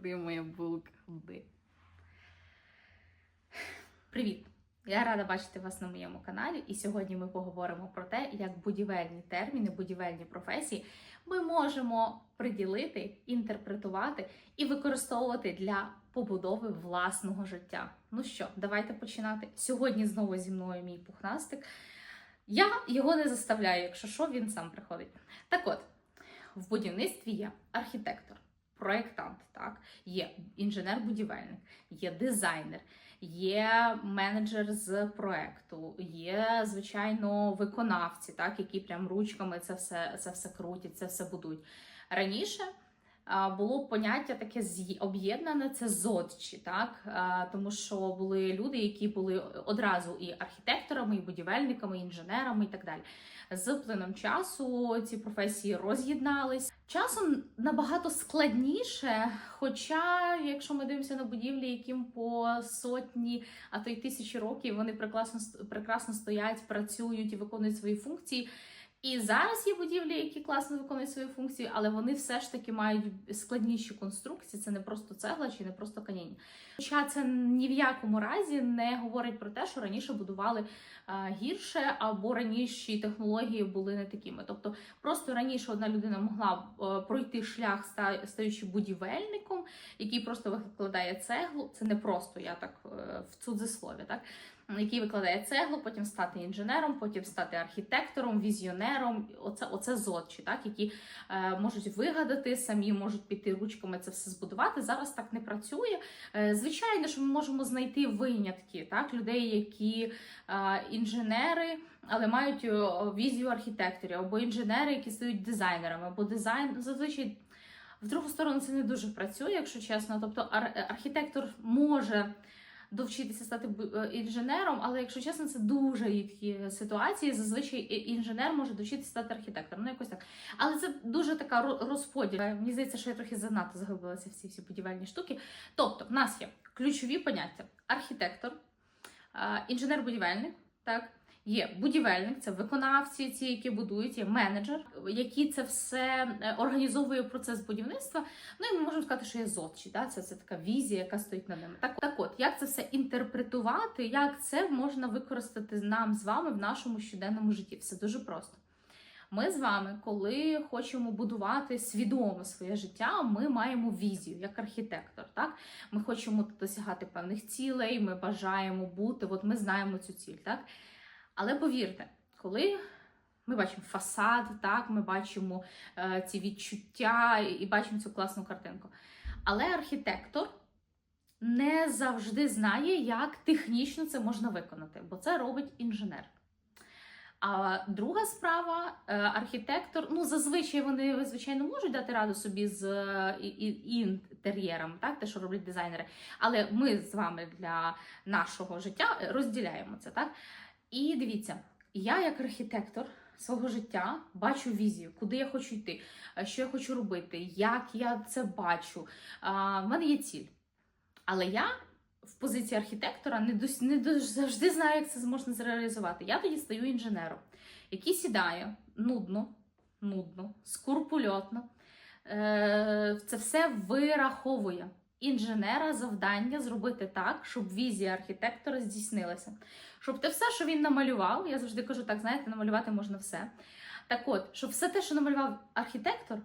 Ходи, моя булка, ходи. Привіт! Я рада бачити вас на моєму каналі, і сьогодні ми поговоримо про те, як будівельні терміни, будівельні професії ми можемо приділити, інтерпретувати і використовувати для побудови власного життя. Ну що, давайте починати. Сьогодні знову зі мною мій пухнастик. Я його не заставляю, якщо що, він сам приходить. Так от, в будівництві є архітектор, проєктант, так, є інженер-будівельник, є дизайнер, є менеджер з проекту, є, звичайно, виконавці, так, які прям ручками це все, це все крутять, це все будують. Раніше було поняття таке об'єднане це зодчі, так тому що були люди, які були одразу і архітекторами, і будівельниками, і інженерами, і так далі. З плином часу ці професії роз'єднались. Часом набагато складніше. Хоча, якщо ми дивимося на будівлі, яким по сотні, а то й тисячі років вони прекрасно прекрасно стоять, працюють і виконують свої функції. І зараз є будівлі, які класно виконують свої функції, але вони все ж таки мають складніші конструкції. Це не просто цегла чи не просто каміння. Хоча це ні в якому разі не говорить про те, що раніше будували а, гірше або раніше технології були не такими. Тобто, просто раніше одна людина могла е, пройти шлях, ста- стаючи будівельником, який просто викладає цеглу. Це не просто я так е, в цудзислові, так який викладає цеглу, потім стати інженером, потім стати архітектором, візіонером. Оце, оце зодчі, так, які е, можуть вигадати, самі можуть піти ручками це все збудувати. Зараз так не працює. Е, звичайно, що ми можемо знайти винятки, так, людей, які е, інженери. Але мають е, візію архітекторів, або інженери, які стають дизайнерами, або дизайн зазвичай в другу сторону це не дуже працює, якщо чесно. Тобто ар- архітектор може довчитися стати е, інженером, але якщо чесно, це дуже рідкі ситуації. Зазвичай інженер може довчитися стати архітектором. Ну якось так. Але це дуже така ро- розподіл. Е, Мені здається, що я трохи занадто загубилася в ці всі будівельні штуки. Тобто, в нас є ключові поняття: архітектор, інженер-будівельник, так. Є будівельник, це виконавці, ці, які будують, є менеджер, який це все е, організовує процес будівництва. Ну і ми можемо сказати, що є зодчі, да? це, це така візія, яка стоїть над ними. Так, так от, як це все інтерпретувати, як це можна використати нам з вами в нашому щоденному житті? Все дуже просто. Ми з вами, коли хочемо будувати свідомо своє життя, ми маємо візію як архітектор. Так? Ми хочемо досягати певних цілей, ми бажаємо бути, от ми знаємо цю ціль. Так? Але повірте, коли ми бачимо фасад, так, ми бачимо е, ці відчуття і, бачимо цю класну картинку. Але архітектор не завжди знає, як технічно це можна виконати, бо це робить інженер. А друга справа, е, архітектор, ну зазвичай вони звичайно можуть дати раду собі з інтер'єром, так, те, що роблять дизайнери. Але ми з вами для нашого життя розділяємо це, так? І дивіться, я як архітектор свого життя бачу візію, куди я хочу йти, е, що я хочу робити, як я це бачу. В мене є ціль. Але я в позиції архітектора не, дос- не дос- завжди знаю, як це можна зреалізувати. Я тоді стаю інженером, який сідає нудно, нудно, скрупульотно. Е, це все вираховує. Інженера завдання зробити так, щоб візія архітектора здійснилася. Щоб те все, що він намалював, я завжди кажу так, знаєте, намалювати можна все. Так от, щоб все те, що намалював архітектор,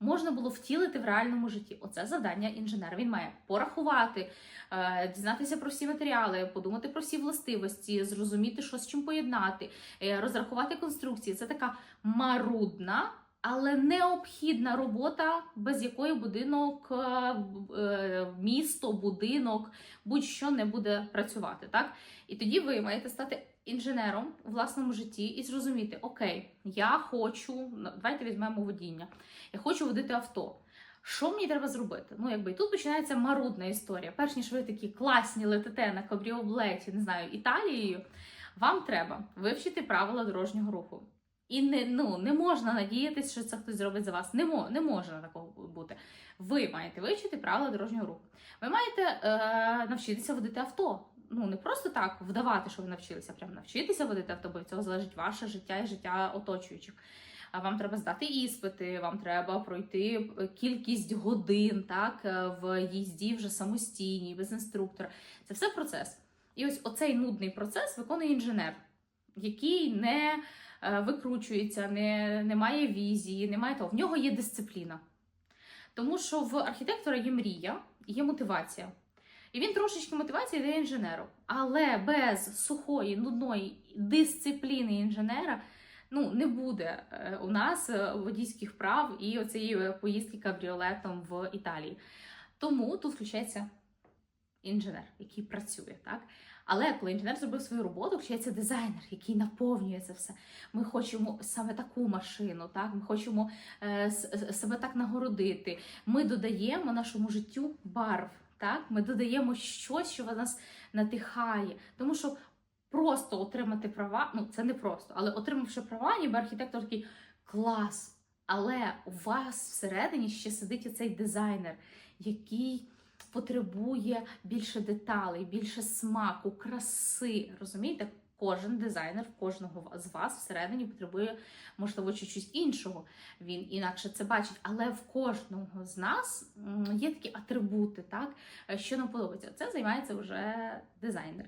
можна було втілити в реальному житті. Оце завдання інженера. Він має порахувати, е, дізнатися про всі матеріали, подумати про всі властивості, зрозуміти, що з чим поєднати, е, розрахувати конструкції. Це така марудна. Але необхідна робота, без якої будинок, е, е, місто, будинок, будь-що не буде працювати. Так? І тоді ви маєте стати інженером у власному житті і зрозуміти: Окей, я хочу, давайте візьмемо водіння. Я хочу водити авто. Що мені треба зробити? Ну, якби і тут починається марудна історія. Перш ніж ви такі класні летите на кабріолеті, не знаю, Італією, вам треба вивчити правила дорожнього руху. І не, ну, не можна надіятися, що це хтось зробить за вас. Не, мо, не може такого бути. Ви маєте вивчити правила дорожнього руху. Ви маєте е, навчитися водити авто. Ну, не просто так вдавати, що ви навчилися, прям навчитися водити авто, бо від цього залежить ваше життя і життя оточуючих. а вам треба здати іспити, вам треба пройти е, кількість годин так, е, в їзді вже самостійній, без інструктора. Це все процес. І ось оцей нудний процес виконує інженер, який не викручується, не, не має візії, не має того. В нього є дисципліна. Тому що в архітектора є мрія, є мотивація. І він трошечки мотивації дає інженеру. Але без сухої, нудної дисципліни інженера ну, не буде е, у нас е, водійських прав і оцієї е, поїздки кабріолетом в Італії. Тому тут включається інженер, який працює. так? Але коли інженер зробив свою роботу, включається дизайнер, який наповнює це все. Ми хочемо саме таку машину, так? ми хочемо е, себе так нагородити. Ми додаємо нашому життю барв. Так? Ми додаємо щось, що нас надихає. Тому що просто отримати права, ну це не просто, але отримавши права, ніби архітектор такий клас. Але у вас всередині ще сидить оцей дизайнер, який потребує більше деталей, більше смаку, краси. Розумієте? Кожен дизайнер, в кожного з вас всередині потребує, можливо, чуть-чуть іншого. Він інакше це бачить, але в кожного з нас є такі атрибути, так, е, що нам подобається. Це займається вже дизайнер.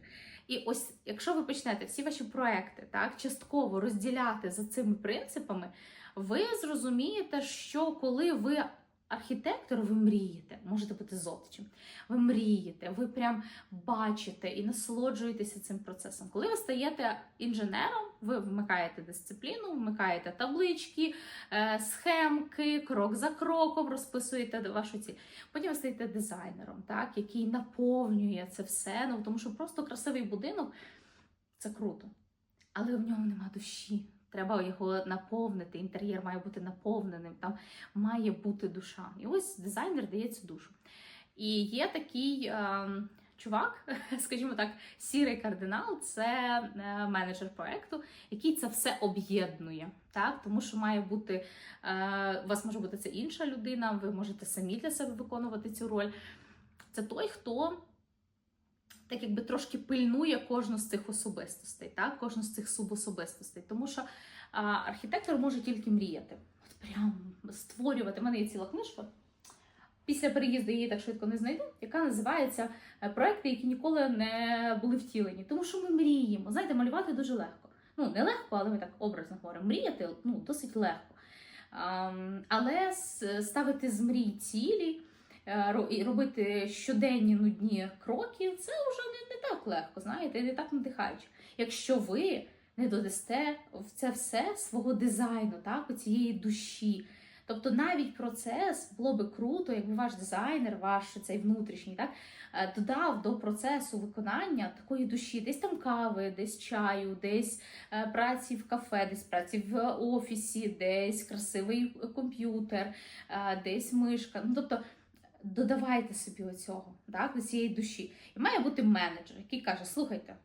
І ось, якщо ви почнете всі ваші проекти так, частково розділяти за цими принципами, ви зрозумієте, що коли ви архітектор, ви мрієте, можете бути зодчим, ви мрієте, ви прям бачите і насолоджуєтеся цим процесом. Коли ви стаєте інженером, ви вмикаєте дисципліну, вмикаєте таблички, е, схемки, крок за кроком розписуєте вашу ціль. Потім ви стаєте дизайнером, так, який наповнює це все. Ну тому що просто красивий будинок це круто, але в ньому нема душі. Треба його наповнити. Інтер'єр має бути наповненим, там має бути душа. І ось дизайнер дає цю душу. І є такий е, чувак, скажімо так, сірий кардинал це е, менеджер проекту, який це все об'єднує. Так? Тому що має бути, е, у вас може бути це інша людина, ви можете самі для себе виконувати цю роль. Це той, хто так якби трошки пильнує кожну з цих особистостей, так? кожну з цих субособистостей. Тому що а, архітектор може тільки мріяти. От прям створювати. У мене є ціла книжка. Після переїзду її так швидко не знайду, яка називається е, Проекти, які ніколи не були втілені. Тому що ми мріємо. Знаєте, малювати дуже легко. Ну, не легко, але ми так образно говоримо. Мріяти ну, досить легко. Ам, але ставити з мрій цілі, робити щоденні нудні кроки, це вже не, не так легко, знаєте, не так надихаюче. Якщо ви не додасте в це все свого дизайну, так, цієї душі. Тобто навіть процес було би круто, якби ваш дизайнер, ваш цей внутрішній, так, е, додав до процесу виконання такої душі, десь там кави, десь чаю, десь е, праці в кафе, десь праці в офісі, десь красивий комп'ютер, е, десь мишка. Ну, тобто додавайте собі оцього, так, до цієї душі. І має бути менеджер, який каже: слухайте,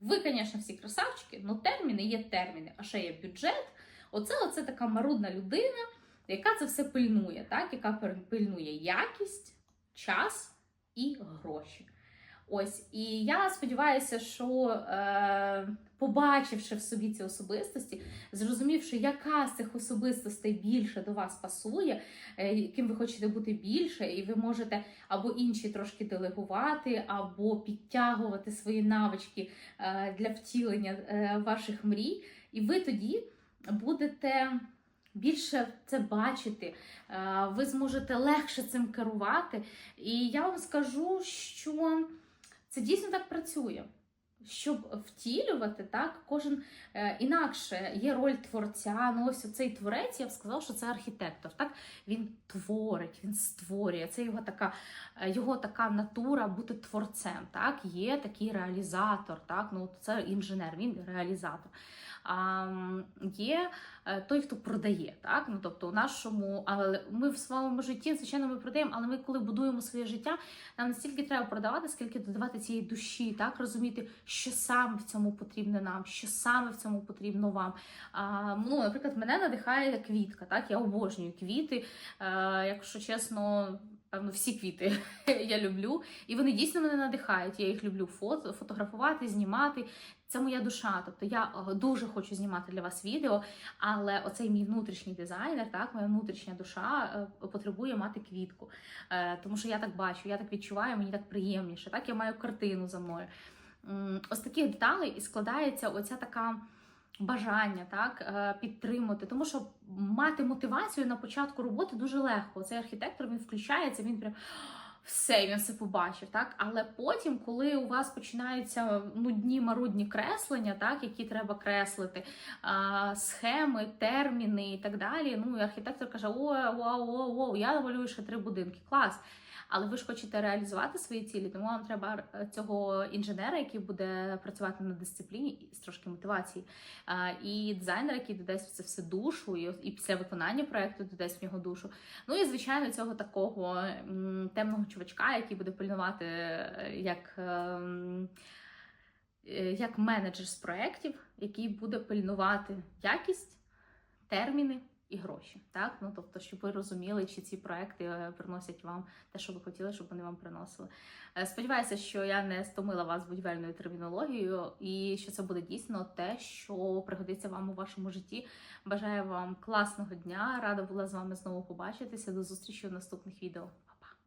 ви, звісно, всі красавчики, але терміни є терміни, а ще є бюджет. Оце, оце така марудна людина, яка це все пильнує, так? яка пильнує якість, час і гроші. Ось, і я сподіваюся, що е, побачивши в собі ці особистості, зрозумівши, яка з цих особистостей більше до вас пасує, е, яким ви хочете бути більше, і ви можете або інші трошки делегувати, або підтягувати свої навички е, для втілення е, ваших мрій, і ви тоді будете. Більше це бачити, е, ви зможете легше цим керувати. І я вам скажу, що це дійсно так працює. Щоб втілювати, так, кожен е, інакше є роль творця. Ну, ось цей творець, я б сказала, що це архітектор. Так? Він творить, він створює. Це його така, е, його така натура бути творцем. Так? Є такий реалізатор, так? ну, це інженер, він реалізатор. А є е, той, хто продає. Так? Ну, тобто, у нашому, але ми в своєму житті, звичайно, ми продаємо, але ми, коли будуємо своє життя, нам настільки треба продавати, скільки додавати цієї душі, так розуміти, що саме в цьому потрібно нам, що саме в цьому потрібно вам. А, ну, наприклад, мене надихає квітка. Так, я обожнюю квіти. Е, якщо чесно. Певно, всі квіти я люблю, і вони дійсно мене надихають. Я їх люблю фото, фотографувати, знімати. Це моя душа. Тобто я е, дуже хочу знімати для вас відео, але оцей мій внутрішній дизайнер, так, моя внутрішня душа е, потребує мати квітку. Е, Тому що я так бачу, я так відчуваю, мені так приємніше. Так, я маю картину за мною. Ось таких деталей і складається оця така. Бажання так підтримати, тому що мати мотивацію на початку роботи дуже легко. Цей архітектор він включається, він прям все, він все побачив, так. Але потім, коли у вас починаються нудні марудні креслення, так, які треба креслити, а, схеми, терміни і так далі. Ну і архітектор каже: о, о, о, о, я намалюю ще три будинки. Клас. Але ви ж хочете реалізувати свої цілі, тому вам треба е, цього інженера, який буде працювати на дисципліні з трошки мотивації, і дизайнер, який додасть в це все душу, і, після виконання проекту додасть в нього душу. Ну і звичайно, цього такого темного чувачка, який буде пильнувати е, як. ем, е, Як менеджер з проєктів, який буде пильнувати якість, терміни і гроші. Так? Ну, тобто, щоб ви розуміли, чи ці проекти е, приносять вам те, що ви хотіли, щоб вони вам приносили. Е, Сподіваюся, що я не стомила вас будівельною термінологією, і що це буде дійсно те, що пригодиться вам у вашому житті. Бажаю вам класного дня! Рада була з вами знову побачитися. До зустрічі в наступних відео.